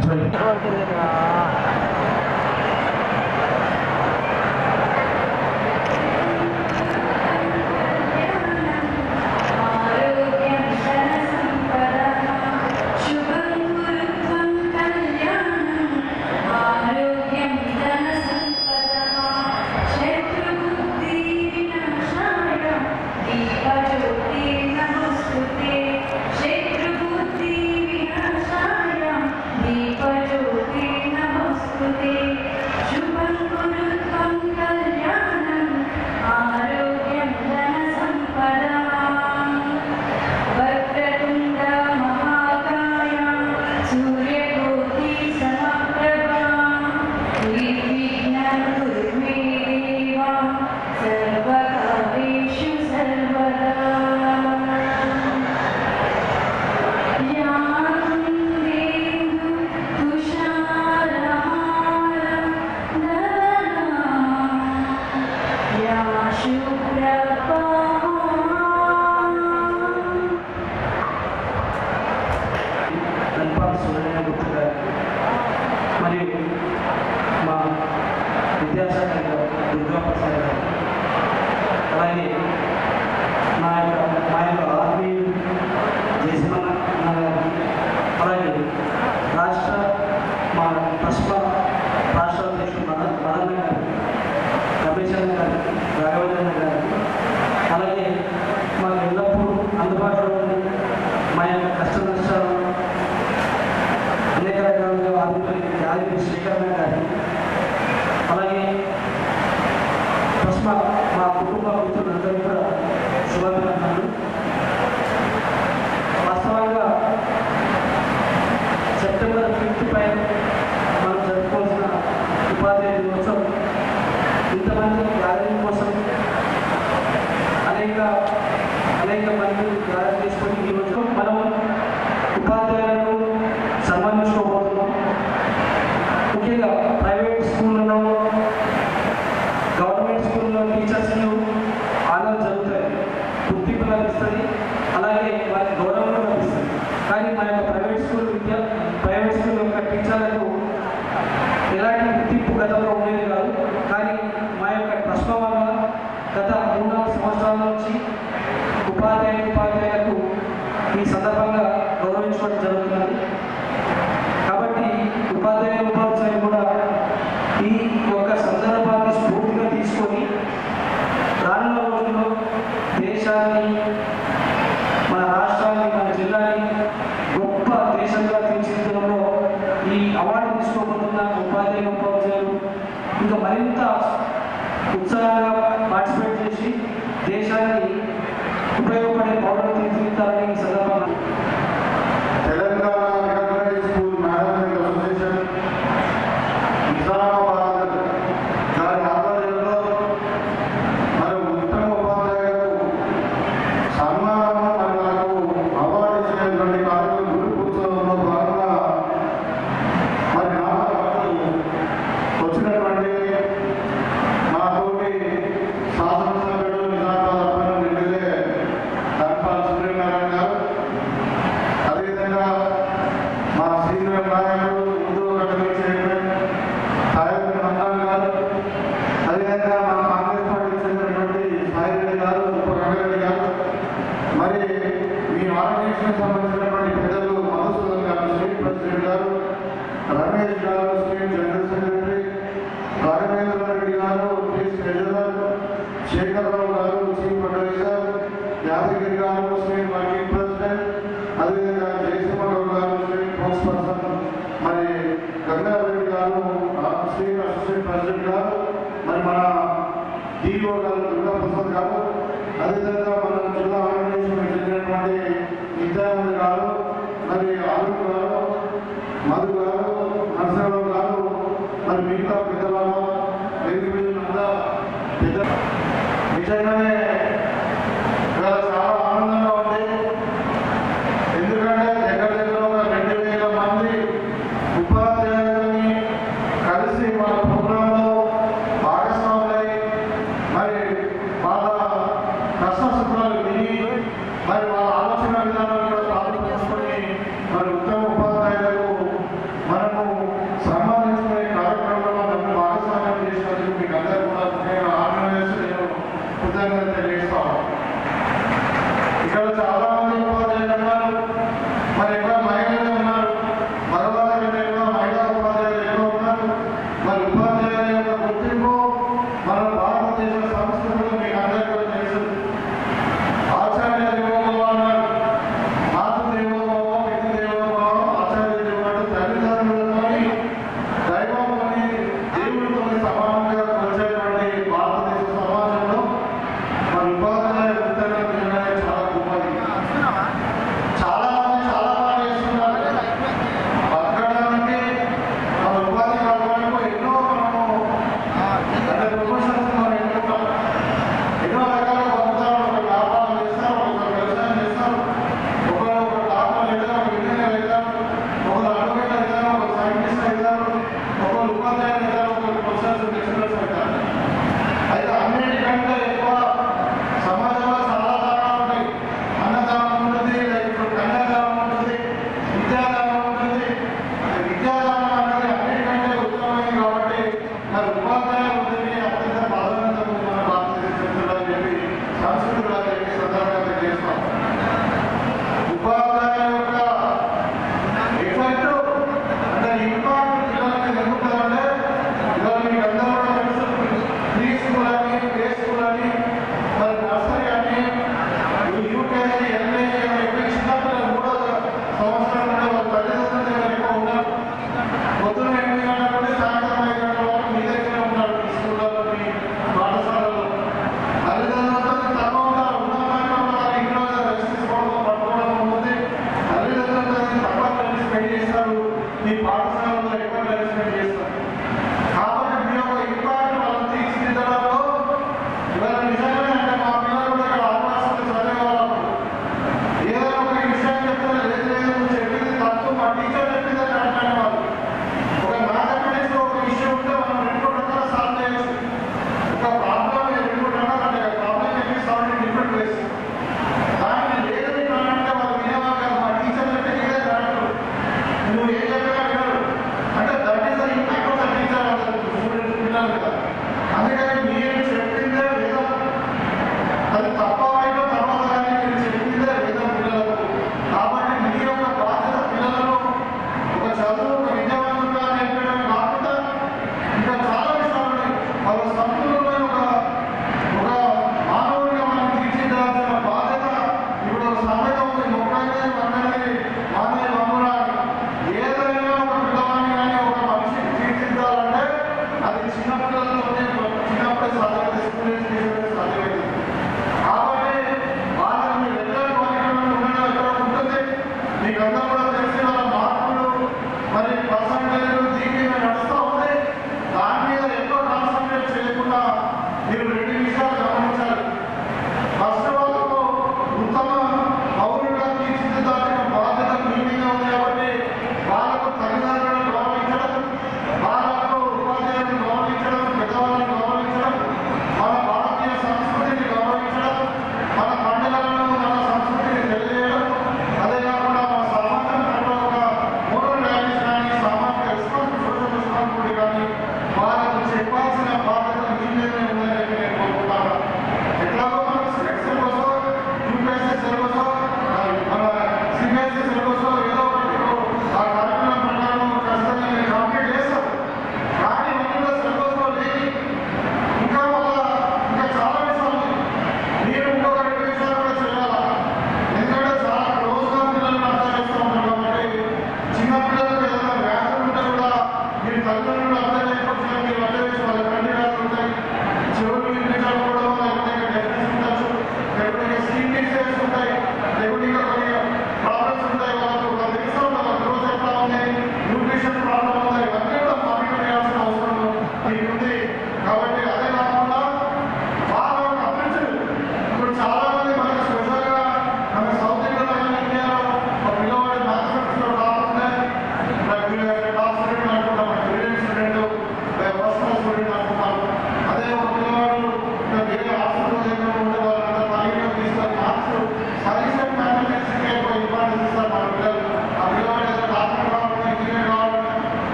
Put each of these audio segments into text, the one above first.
네. 저희 Thank you. ఫిఫ్త్పై మనం జరుపుకోవాల్సిన ఉపాధ్యాయ దినోత్సవం. ఇంతమంది గ్యాదరింగ్ కోసం అనేక అనేక మంది గ్యాదరింగ్ చేసుకొని వాస్తవంగా గత మూడు నాలుగు సంవత్సరాల నుంచి ఉపాధ్యాయులు ఉపాధ్యాయులకు ఈ సందర్భంగా Thank you. Bisa.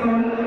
on